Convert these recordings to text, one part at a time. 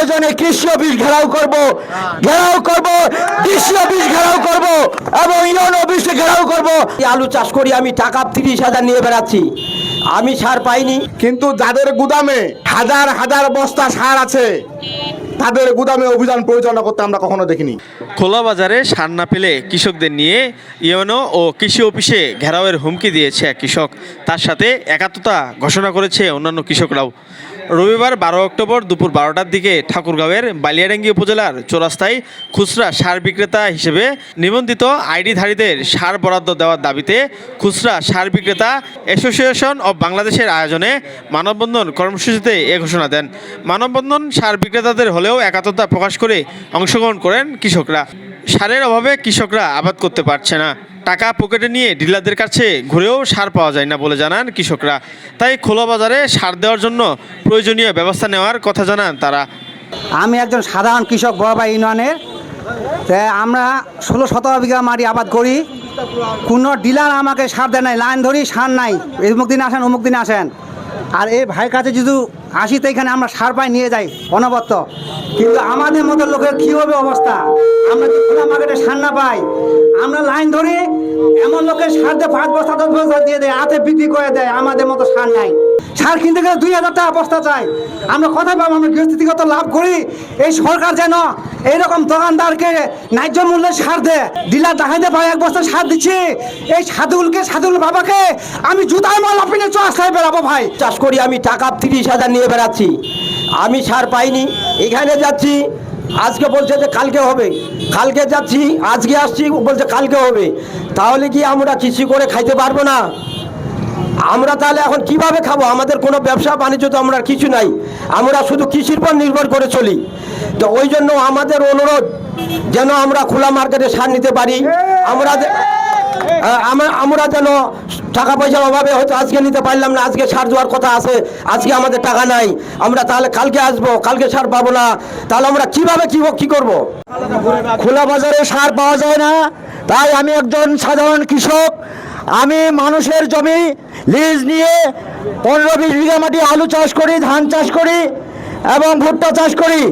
প্রয়োজনে কৃষি অফিস ঘেরাও করব। ঘেরাও করব কৃষি অফিস ঘেরাও করব এবং ইউনিয়ন অফিসে ঘেরাও করব। আলু চাষ করি আমি টাকা তিরিশ হাজার নিয়ে বেড়াচ্ছি। আমি সার পাইনি। কিন্তু যাদের গুদামে হাজার হাজার বস্তা সার আছে তাদের গুদামে অভিযান পরিচালনা করতে আমরা কখনো দেখিনি। খোলা বাজারে সার না পেলে কৃষকদের নিয়ে ইউএনও ও কৃষি অফিসে ঘেরাওয়ের হুমকি দিয়েছে এক কৃষক। তার সাথে একাত্মতা ঘোষণা করেছে অন্যান্য কৃষকরাও। রবিবার বারো অক্টোবর দুপুর বারোটার দিকে ঠাকুরগাঁওয়ের বালিয়াডাঙ্গি উপজেলার চৌরাস্তায় খুচরা সার বিক্রেতা হিসেবে নিবন্ধিত আইডিধারীদের সার বরাদ্দ দেওয়ার দাবিতে খুচরা সার বিক্রেতা অ্যাসোসিয়েশন অব বাংলাদেশের আয়োজনে মানববন্ধন কর্মসূচিতে এ ঘোষণা দেন। মানববন্ধন সার বিক্রেতাদের হলেও একাত্মতা প্রকাশ করে অংশগ্রহণ করেন কৃষকরা। সারের অভাবে কৃষকরা আবাদ করতে পারছে না। টাকা পকেটে নিয়ে ডিলারদের কাছে ঘুরেও সার পাওয়া যায় না বলে জানান কৃষকরা। তাই খোলা বাজারে সার দেওয়ার জন্য প্রয়োজনীয় ব্যবস্থা নেওয়ার কথা জানান তারা। আমি একজন সাধারণ কৃষক বড়বা ইউনিয়নের। আমরা ষোলো সতেরো বিঘা মাটি আবাদ করি। কোনো ডিলার আমাকে সার দেয় নাই, লাইন ধরি, সার নাই। অমুক দিন আসেন, অমুক দিন আসেন। আর এই ভাইয়ের কাছে যদি আসি, তো এখানে আমরা সার পাই নিয়ে যাই অনবত্ত কিন্তু আমাদের মতো লোকের কী হবে অবস্থা? আমরা যদি খোলা মার্কেটে সার না পাই আমরা লাইন ধরি, এমন লোকের সার দিয়ে পাঁচ বস্তা দশ বস্তা দিয়ে দেয়, হাতে বিক্রি করে দেয়, আমাদের মতো সার নাই। সার কিনতে গেলে দুই হাজার টাকা বস্তা চাই। আমরা কোথায় পাবো আমরা গৃহস্থিতিগত লাভ করি। এই সরকার যেন এইরকম দোকানদারকে ন্যায্য মূল্যে সার দেয়। ডিলার দেখাইতে পারে, এক বস্তা সার দিচ্ছি। এই সাধুলকে সাধুল বাবাকে আমি জুতায় মাল আপনি চোয়াশায় বেরাবো ভাই। চাষ করি আমি, টাকা তিরিশ হাজার নিয়ে বেড়াচ্ছি। আমি সার পাইনি, এখানে যাচ্ছি। আজকে বলছে যে কালকে হবে। কালকে যাচ্ছি, আজকে আসছি, বলছে কালকে হবে। তাহলে কি আমরা কৃষি করে খাইতে পারব না? আমরা তাহলে এখন কীভাবে খাব? আমাদের কোনো ব্যবসা, বাণিজ্য তো আমরা কিছু নাই। আমরা শুধু কৃষির পর নির্ভর করে চলি। তো ওই জন্য আমাদের অনুরোধ, যেন আমরা খোলা মার্কেটে সার নিতে পারি। আমরা- আমরা যেন টাকা পয়সার অভাবে হয়তো আজকে নিতে পারলাম না, আজকে সার দেওয়ার কথা আছে, আজকে আমাদের টাকা নাই। আমরা তাহলে কালকে আসব, কালকে সার পাবো না। তাহলে আমরা কীভাবে কি কি করব? খোলা বাজারে সার পাওয়া যায় না। তাই আমি একজন সাধারণ কৃষক। আমি মানুষের জমি লিজ নিয়ে পনেরো বিশ বিঘা মাটি আলু চাষ করি, ধান চাষ করি এবং ভুট্টা চাষ করি।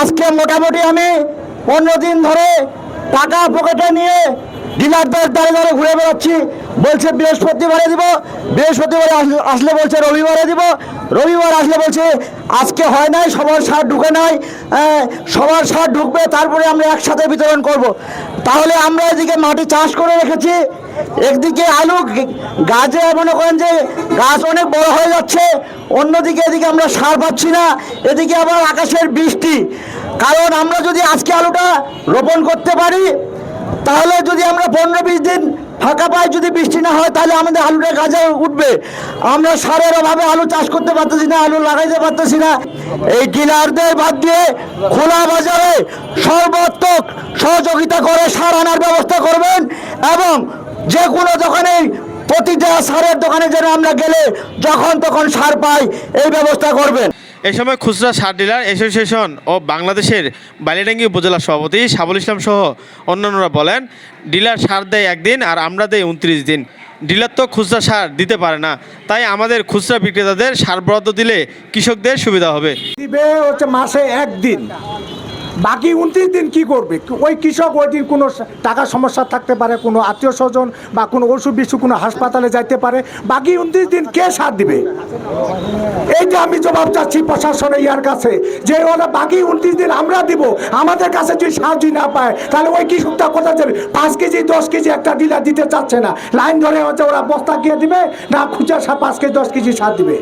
আজকে মোটামুটি আমি পনেরো দিন ধরে টাকা পকেটে নিয়ে ডিলারদের দ্বারে দ্বারে ঘুরে বেড়াচ্ছি। বলছে বৃহস্পতিবারে দিব বৃহস্পতিবারে আসলে- বলছে রবিবারে দিব। রবিবার আসলে বলছে আজকে হয় নাই সবার সার ঢুকে নাই আহ, সবার সার ঢুকবে তারপরে আমরা একসাথে বিতরণ করব। তাহলে আমরা এদিকে মাটি চাষ করে রেখেছি একদিকে আলু গাছে মনে করেন যে গাছ অনেক বড় হয়ে যাচ্ছে অন্যদিকে এদিকে আমরা সার পাচ্ছি না এদিকে আবার আকাশের বৃষ্টি। কারণ আমরা যদি আজকে আলুটা রোপণ করতে পারি তাহলে যদি আমরা পনেরো বিশ দিন ফাঁকা পাই, যদি বৃষ্টি না হয়, তাহলে আমাদের আলুটা গাছে উঠবে। আমরা সারের অভাবে আলু চাষ করতে পারতেছি না, আলু লাগাইতে পারতেছি না। এই ডিলারদের বাদ দিয়ে খোলা বাজারে সর্বাত্মক সহযোগিতা করে সার আনার ব্যবস্থা করবেন এবং যে কোনো দোকানে প্রতিটা সারের দোকানে যেন আমরা গেলে যখন তখন সার পাই, এই ব্যবস্থা করবেন। এই সময় খুচরা সার ডিলার অ্যাসোসিয়েশন ও বাংলাদেশের বালিডাঙ্গি উপজেলা সভাপতি সাবুল ইসলাম সহ অন্যান্যরা বলেন, ডিলার সার দেয় একদিন আর আমরা দেয় উনত্রিশ দিন। ডিলার তো খুচরা সার দিতে পারে না, তাই আমাদের খুচরা বিক্রেতাদের সার বরাদ্দ দিলে কৃষকদের সুবিধা হবে। মাসে একদিন। বাকি উনত্রিশ দিন কি করবে? ওই কৃষক ওই দিন কোনো টাকা সমস্যা থাকতে পারে, কোনো আত্মীয় স্বজন বা কোনো ওষুধ বিষু কোনো হাসপাতালে যাইতে পারে। বাকি উনত্রিশ দিন কে সার দিবে? এইটা আমি জবাব চাচ্ছি প্রশাসনের ইয়ার কাছে, যে ওরা বাকি উনত্রিশ দিন আমরা দিব, আমাদের কাছে যদি সার যদি না পায়, তাহলে ওই কৃষকটা কোথায় যাবে? পাঁচ কেজি, দশ কেজি একটা ডিলার দিতে চাচ্ছে না। লাইন ধরে হচ্ছে ওরা বস্তা গিয়ে দিবে, না সার পাঁচ কেজি, দশ কেজি সার দিবে।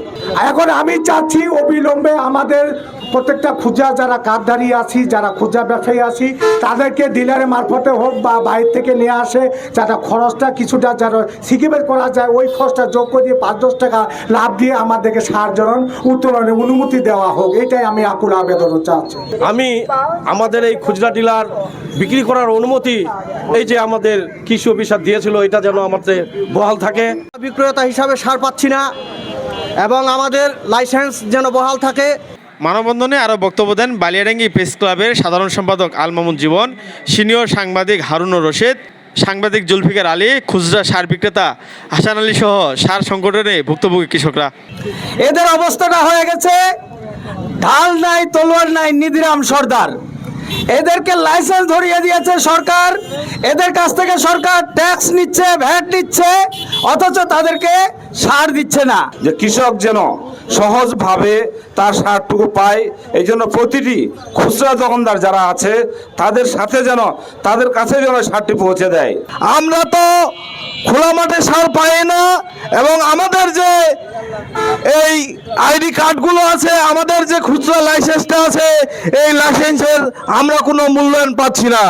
এখন আমি চাচ্ছি অবিলম্বে আমাদের প্রত্যেকটা খুচরা যারা কাঠধারি আছি যারা খুচরা ব্যবসায়ী আছি তাদেরকে ডিলারের মারফতে হোক বা বাইরে থেকে নিয়ে আসে যারা খরচটা কিছুটা যারা সিকিমেট করা যায় ওই খরচটা যোগ করে দিয়ে পাঁচ দশ টাকা লাভ দিয়ে আমাদেরকে সার জনন উত্তোলনের অনুমতি দেওয়া হোক। এটাই আমি আকুল আবেদন চাচ্ছি। আমি আমাদের এই খুচরা ডিলার বিক্রি করার অনুমতি এই যে আমাদের কৃষি অফিসার দিয়েছিল এটা যেন আমাদের বহাল থাকে। বিক্রেতা হিসাবে সার পাচ্ছি না এবং আমাদের লাইসেন্স যেন বহাল থাকে। মানববন্ধনে আরও বক্তব্য দেন বালিয়াডাঙ্গি প্রেস ক্লাবের সাধারণ সম্পাদক আলমামুন জীবন সিনিয়র সাংবাদিক হারুনুর রশিদ সাংবাদিক জুলফিকার আলী খুচরা সার বিক্রেতা হাসান আলী সহ সার সংগঠনে ভুক্তভোগী কৃষকরা। এদের অবস্থাটা হয়ে গেছে ঢাল নাই তলোয়ার নাই নিধিরাম সর্দার। এদেরকে লাইসেন্স ধরিয়ে দিয়েছে সরকার। এদের কাছ থেকে সরকার ট্যাক্স নিচ্ছে ভ্যাট নিচ্ছে অথচ তাদেরকে সার দিচ্ছে না। যে কৃষক যেন সহজভাবে তার সারটুকু পায়। এই জন্য প্রতিটি খুচরা দোকানদার যারা আছে, তাদের সাথে যেন, তাদের কাছে যেন সারটি পৌঁছে দেয়। আমরা তো খোলা মাঠে সার পাই না এবং আমাদের যে এই আইডি কার্ডগুলো আছে, আমাদের যে খুচরা লাইসেন্সটা আছে, এই লাইসেন্সের আমরা কোনো মূল্যায়ন পাচ্ছি না।